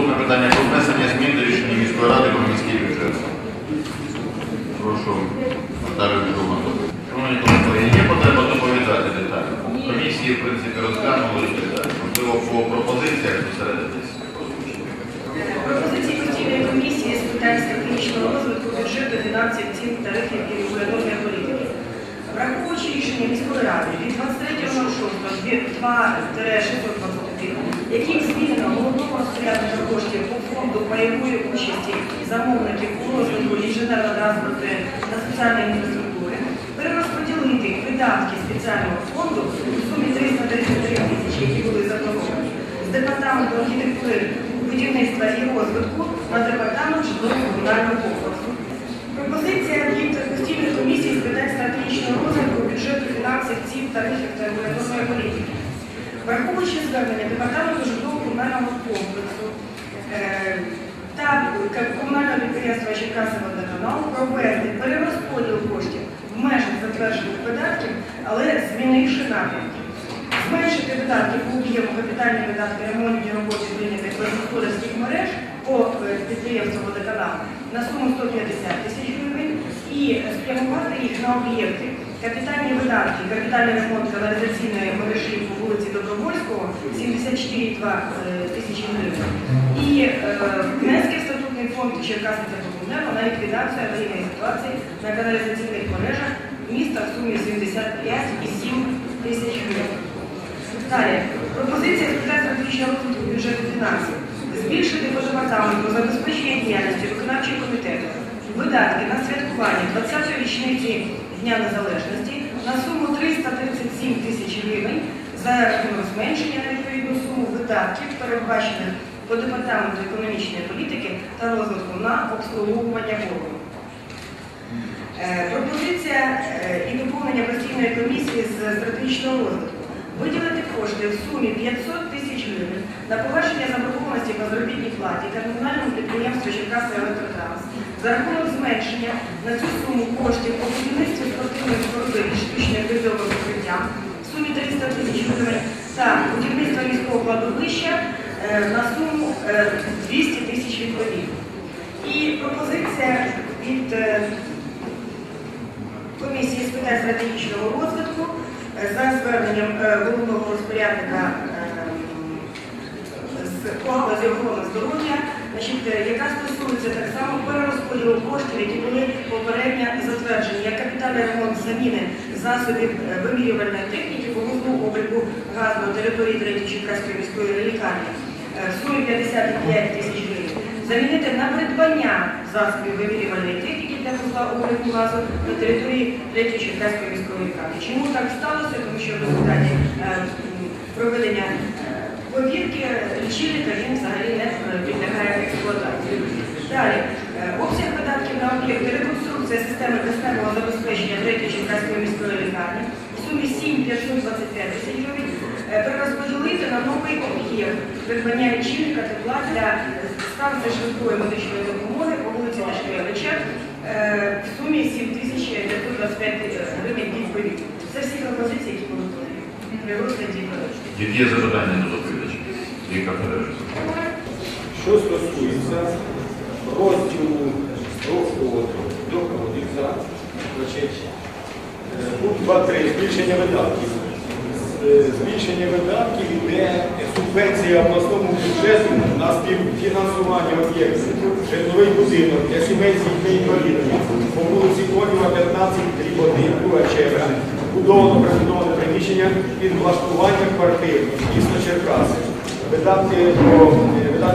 Наступне питання про внесення змін до рішення міської ради про міський бюджет. Прошу Наталію Жуману. Шановні колеги, є потреба доповідати деталі? Комісії, в принципі, розглянули деталі. Можливо, по пропозиціях зосередитись. Пропозиції постійної комісії з питань стратегічного розвитку бюджету, фінансів, цін, тарифів і регуляторної політики. Враховуючи рішення міської ради від 23.06.2-621, яким змінено головного розпорядника коштів по фонду пайової участі замовників у розвитку інженерно-транспортної та соціальної інфраструктури, перерозподілити видатки спеціального фонду у сумі 333 тисячі, які були заплановані, з департаменту архітектури, будівництва і розвитку на департамент житлово-комунального комплексу. Пропозиція від постійної комісії з питань стратегічного розвитку бюджету, фінансів, цін, тарифів та регуляторної політики. Враховуючи звернення департаменту житлово-комунального комплексу е, та комунального підприємства Черкасова водоканал провести перерозподіл коштів в межах затверджених видатків, але змінивши напрямки. Зменшити видатки по об'єму капітальні видатки ремонтні роботи прийнятих господарських мереж по е, підприємству водоканал на суму 150 тисяч гривень і спрямувати їх на об'єкти. Капітальні видатки, капітальний ремонт каналізаційної мережі по вулиці Добровольського 74,2 е, тисячі гривень. І е, внески в статутний фонд Черкаси та на ліквідацію аварійної ситуації на каналізаційних мережах міста в сумі 75,7 тисяч гривень. Далі, пропозиція з стратегічного розвитку бюджету фінансів. Збільшити по департаменту забезпечення діяльності комітету видатки на святкування 20-ї річниці Дня Незалежності на суму 337 тисяч гривень за рахунок зменшення на відповідну суму видатків, передбачених по департаменту економічної політики та розвитку на обслуговування боргу. Е, Пропозиція е, і доповнення постійної комісії з стратегічного розвитку. Виділити кошти в сумі 500 тисяч гривень на погашення заборгованості по заробітній платі комунальному підприємству Черкаси Електротранс за рахунок зменшення на цю суму коштів по будівництві спортивної споруди і штучної призового покриття в сумі 300 тисяч гривень та будівництва міського кладовища е, на суму е, 200 тисяч відповідно. І пропозиція від е, комісії з питань стратегічного розвитку е, за зверненням е, головного розпорядника е, галузі охорони здоров'я, е, яка стосується так само перерозподілу коштів, які були попередньо затверджені, як капітальний ремонт заміни засобів е, вимірювальної техніки по вузлу обліку газу на території 3 Черкаської міської лікарні е, в сумі 55 тисяч гривень. Замінити на придбання засобів вимірювальної техніки для обліку газу на території 3 Черкаської міської лікарні. Чому так сталося? Тому що в результаті е, м, проведення е, повірки лічильника він взагалі не е, підлягає експлуатації. Далі, е, обсяг видатків на об'єкти реконструкція системи кисневого забезпечення 3 Черкаської міської лікарні в сумі 7 525 тисяч гривень е, перерозподілити на новий об'єкт придбання лічильника тепла для станції швидкої медичної допомоги по вулиці Дашкевича е, в сумі 7 525 гривень відповідно. Це всі пропозиції, які були при розгляді. Які є запитання до доповідача? Віка Федорович. Що стосується розділу доходу, за е, пункт 2.3 збільшення видатків. Е, Збільшення видатків йде субвенція обласному бюджету на співфінансування об'єктів. Житловий будинок для сімей з дітьми інвалідами по вулиці Конєва 15 дріб 1, друга черга. Будовано презентоване приміщення під влаштування квартир місто Черкаси. Видатки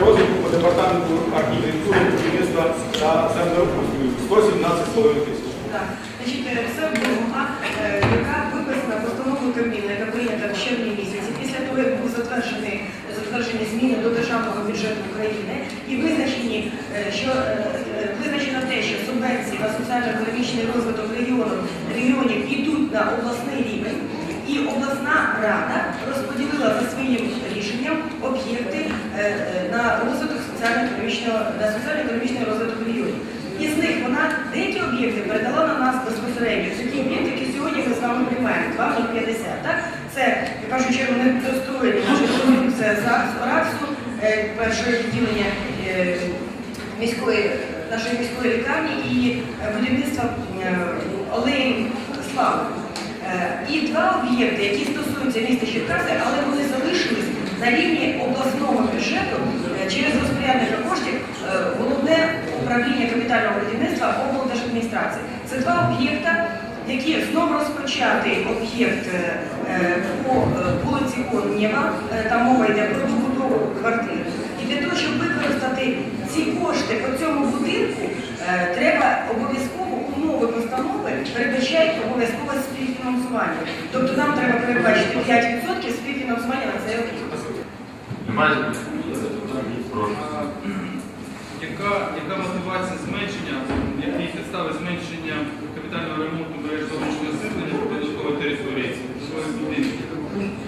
розвитку по департаменту архітектури, будівництва та землеустрою 117,5 тисяч. Так, значить, це вимога, е, яка виписана постановою Кабміну, яка прийнята в червні місяці. Після того, як був затверджений затверджені зміни до державного бюджету України і визначені, е, що е, визначено те, що субвенції на соціально-економічний розвиток регіону регіонів йдуть на обласний рівень. І обласна рада розподілила за своїм рішенням об'єкти е, е, на розвиток соціально-економічного на соціально-економічний розвиток регіонів. Із них вона деякі об'єкти передала на нас безпосередньо. Такі об'єкти, які сьогодні ми з вами приймаємо, 2050. Так? Це, я кажу, чергу не достроєні це ЗАГС, ОРАКСу, е, першого відділення міської, нашої міської лікарні і будівництва Олеї Слави. Е, І два об'єкти, які стосуються міста Черкаси, але вони залишились на рівні обласного бюджету е, через розпорядника коштів е, головне управління капітального будівництва облдержадміністрації. Це два об'єкта, які знову розпочатий об'єкт по вулиці Конєва, е, там мова йде про добудову квартир. І для того, щоб використати ці кошти по цьому будинку, треба обов'язково умови постанови передбачають обов'язкове співфінансування. Тобто нам треба передбачити 5% співфінансування на цей об'єкт. Немає? Прошу. Яка, яка мотивація зменшення, які підстави зменшення капітального ремонту мереж зовнішнього освітлення додаткової території житлових будинків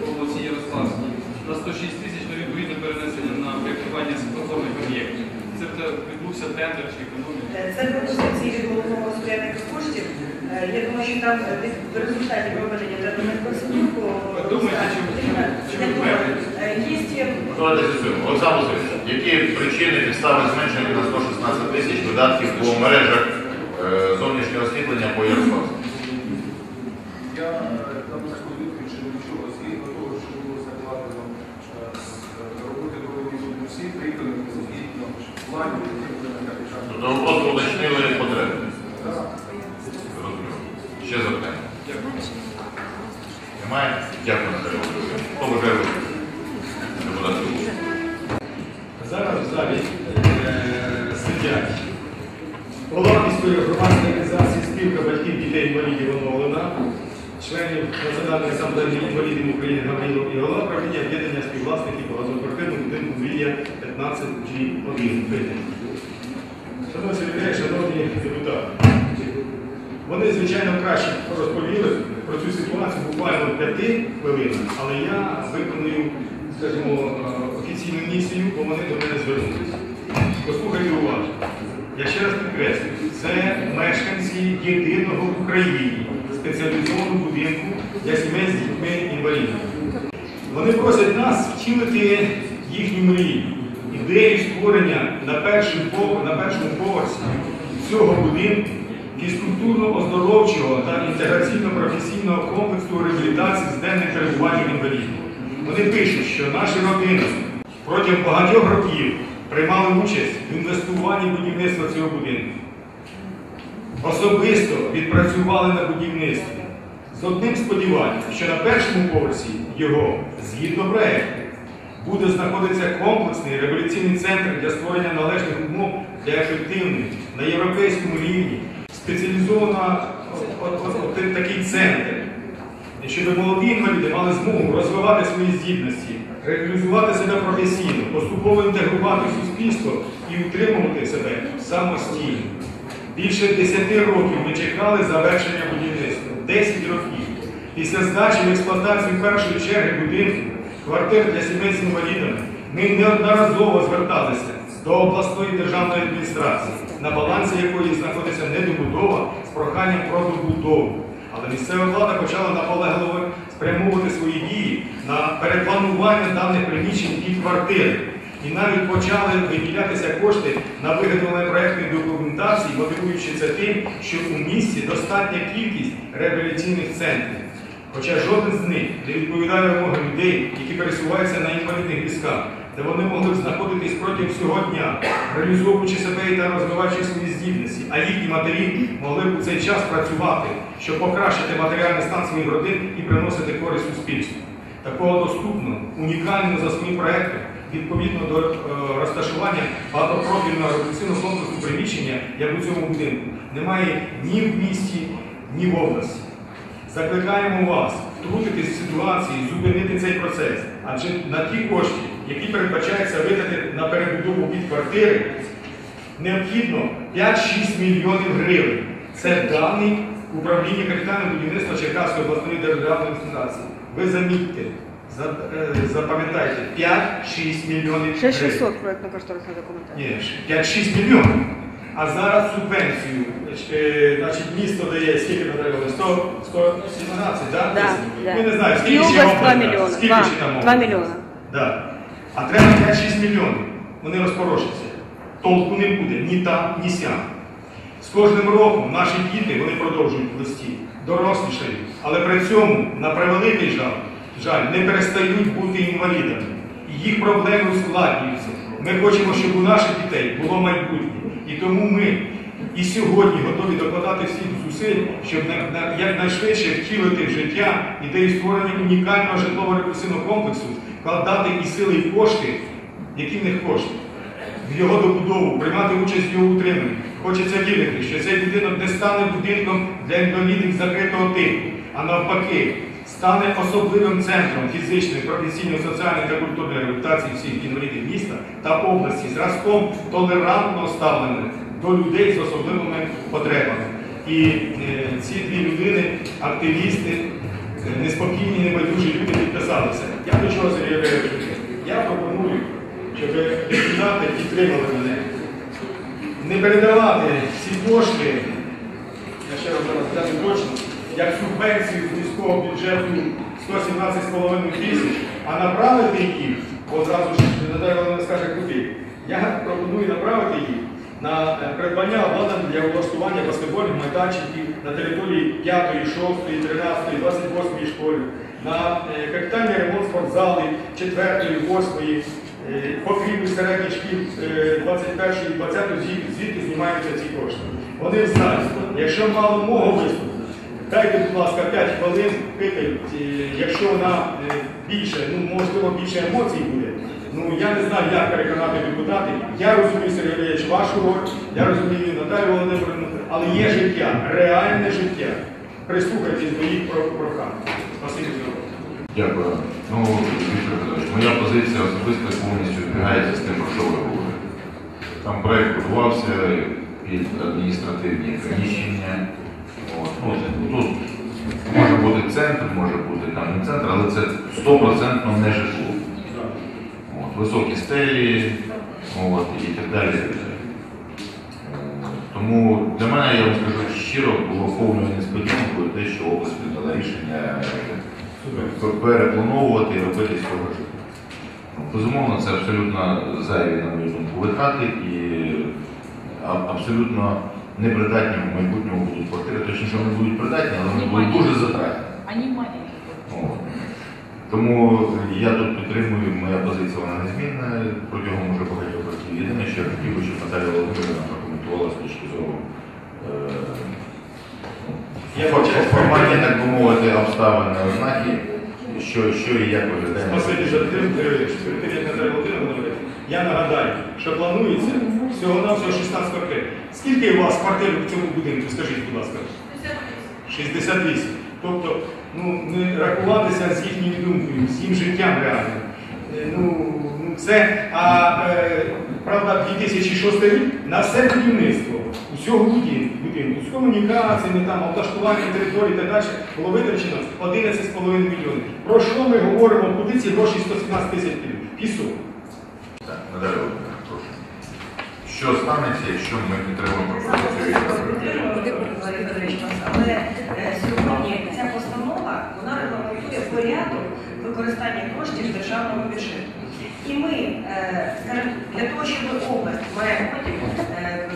в області Ярославській на 106 тисяч на відповідне перенесення на проєктування світлофорних об'єктів? Це вже відбувся тендер чи економія? Е, Це пропозиції від головного розпорядника коштів. Е, Я думаю, що там е, в результаті проведення ви думаю, впевнені? е. Олександр які причини підстави зменшення на 116 тисяч видатків по мережах зовнішнього освітлення по Ярославську? Я там відповідь, що нічого, згідно того, що було закладено роботи доводні всі приїхали згідно планів, членів Національної асамблеї інвалідів України Гаврилов і голова правління об'єднання співвласників багатоквартирного будинку Мрія 15G1. Шановні секретарі, шановні депутати, вони, звичайно, краще розповіли про цю ситуацію буквально в п'яти хвилинах, але я виконую, скажімо, е, офіційну місію, бо вони до мене звернулися. Послухайте уважно. Я ще раз підкреслюю, це мешканці єдиного в Україні спеціалізованого будинку для сімей з дітьми інвалідами. Вони просять нас втілити їхню мрію, ідею створення на першому на першому поверсі цього будинку фізкультурно-оздоровчого та інтеграційно-професійного комплексу реабілітації з денним перебуванням інвалідів. Вони пишуть, що наші родини протягом багатьох років приймали участь в інвестуванні в будівництво цього будинку. Особисто відпрацювали на будівництві з одним сподіванням, що на першому поверсі його, згідно проекту, буде знаходитися комплексний реабілітаційний центр для створення належних умов для ефективних на європейському рівні, от такий центр, щоб молоді інваліди мали змогу розвивати свої здібності, реалізувати себе професійно, поступово інтегрувати в суспільство і утримувати себе самостійно. Більше 10 років ми чекали завершення будівництва. 10 років. Після здачі в експлуатацію першої черги будинку, квартир для сімей з інвалідами, ми неодноразово зверталися до обласної державної адміністрації, на балансі якої знаходиться недобудова з проханням про добудову. Але місцева влада почала наполегливо спрямовувати свої дії на перепланування даних приміщень під квартири. І навіть почали виділятися кошти на виготовлення проєктної документації, мотивуючи це тим, що у місті достатня кількість реабілітаційних центрів. Хоча жоден з них не відповідає вимогам людей, які пересуваються на інвалідних візках, де вони могли б знаходитись протягом всього дня, реалізовуючи себе та розвиваючи свої здібності, а їхні матері могли б у цей час працювати, щоб покращити матеріальний стан своїх родин і приносити користь суспільству. Такого доступного, унікального за своїм проектом, відповідно до е, розташування багатопрофільного реабілітаційного комплексу приміщення, як у цьому будинку, немає ні в місті, ні в області. Закликаємо вас втрутитись в ситуацію, зупинити цей процес. Адже на ті кошти, які передбачаються видати на перебудову під квартири, необхідно 5-6 мільйонів гривень. Це дані управління капітального будівництва Черкаської обласної державної адміністрації. Ви замітьте, за- запам'ятайте, 5-6 мільйонів Ще 600 проєктно-кошторисна документація. Ні, 5-6 мільйонів. А зараз субвенцію, е, значить, місто дає скільки на треба? 100, 117, так? Да, да. Ми не знаємо, скільки ще вам 2 треба? мільйони. Скільки 2, ще нам 2 можна? мільйона. Да. А треба 5-6 мільйонів. Вони розпорошаться. Толку не буде ні там, ні сям. З кожним роком наші діти вони продовжують вести, дорослішають, але при цьому, на превеликий жаль, жаль, не перестають бути інвалідами. Їх проблеми ускладнюються. Ми хочемо, щоб у наших дітей було майбутнє. І тому ми і сьогодні готові докладати всіх зусиль, щоб на, на, якнайшвидше втілити в життя ідею створення унікального житлово-рекурсивного комплексу, вкладати і сили, і кошти, які в них кошти в його добудову, приймати участь в його утриманні. Хочеться вірити, що цей будинок не стане будинком для інвалідів закритого типу, а навпаки, стане особливим центром фізичної, професійної, соціальної та культурної реабілітації всіх інвалідів міста та області, зразком толерантного ставлення до людей з особливими потребами. І е, ці дві людини, активісти, е, неспокійні, небайдужі люди підписалися. Я до чого заявляю? Я пропоную щоб депутати підтримали мене. Не передавати ці кошти, я ще раз зараз точно, як субвенцію з міського бюджету 117,5 тисяч, а направити їх, бо зразу ж Наталя Володимирівна скаже куди. Я пропоную направити їх на е, придбання обладнання для влаштування баскетбольних майданчиків на території 5, 6, 13, 28 школи, на е, капітальний ремонт спортзали 4, 8, Е, покрівлі середніх шкіл е, 21 і 20 звідки, звідки знімаються ці кошти. Вони знають, якщо мало мого виступу, дайте, будь ласка, 5 хвилин, питають, е, якщо вона е, більше, ну можливо більше емоцій буде. Ну я не знаю, як переконати депутатів. Я розумію, Сергій Валерійович, вашу роль, я розумію Наталію Володимирівну, але є життя, реальне життя. Прислухайтесь до їх про- прохань. Спасибі за увагу. Дякую. Ну, Віктор Петрович, моя позиція особисто повністю збігається з тим, про що ви говорите. Там проєкт будувався під адміністративні приміщення. Ну, тут може бути центр, може бути там не центр, але це 100% не житло. От. Високі стелі от, і так далі. Тому для мене, я вам скажу щиро, було повною несподіванкою те, що область прийняла рішення переплановувати і робити з цього житло. Безумовно, це абсолютно зайві, на мою думку, витрати і абсолютно непридатні в майбутньому будуть квартири. Точніше, вони будуть придатні, але вони будуть дуже затратні. Они маленькие. От. Тому я тут підтримую, моя позиція вона незмінна протягом уже багатьох років. Єдине, що я хотів би, щоб Наталія Володимирівна прокоментувала з точки зору е, Я фор- формальні, так би мовити, обставини, ознаки, що, що і як виглядає. Спасибі за тим, як Наталя Володимирівна говорить, я нагадаю, що планується всього на всього 16 квартир. Скільки у вас квартир в цьому будинку, скажіть, будь ласка? 68. Тобто, ну, не рахуватися з їхньою думкою, з їм життям реальним. Е, Ну, ну, це, а е, правда, 2006 рік на все будівництво усього будинку, будинку з комунікаціями, там, облаштування території і так далі було витрачено 11,5 мільйонів. Про що ми говоримо, куди ці гроші 117 тисяч? Пісок. Наталя Володимирівна, прошу. Що станеться, якщо ми підтримуємо пропозицію? Але е, сьогодні ця постанова вона регламентує порядок використання коштів з державного бюджету. І ми, е, скажімо, для того, щоб область має потім е,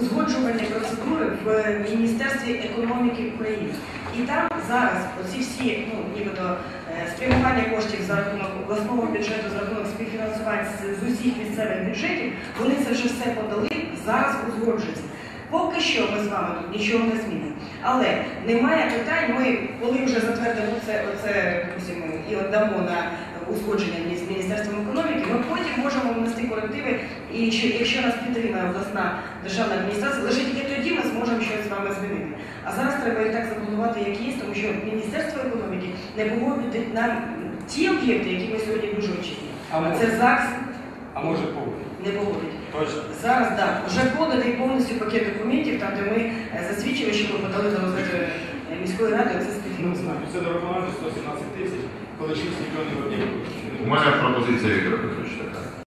узгоджувальні процедури в Міністерстві економіки України. І там зараз оці всі, ну нібито е, спрямування коштів за рахунок обласного бюджету, за рахунок співфінансувань з, з усіх місцевих бюджетів, вони це вже все подали зараз узгоджуються. Поки що ми з вами тут нічого не змінимо. Але немає питань, ми коли вже затвердимо це, оце, допустимо, і отдамо на узгодження з Міністерством економіки, ми потім можемо внести корективи, і що, якщо нас підтримує обласна державна адміністрація, лише тільки тоді ми зможемо щось з вами змінити. А зараз треба і так запланувати, як є, тому що Міністерство економіки не погодить нам ті об'єкти, які ми сьогодні дуже очікуємо. Це ЗАГС А може поводити? не погодить. Точно. Зараз так, вже поданий повністю пакет документів, там де ми е, засвідчили, що ми подали до розгляду е, міської ради оце Ну, знаю, це дорогувати 117 тисяч, 6 мільйонів об'єктів. У мене пропозиція Віктора Петровича така.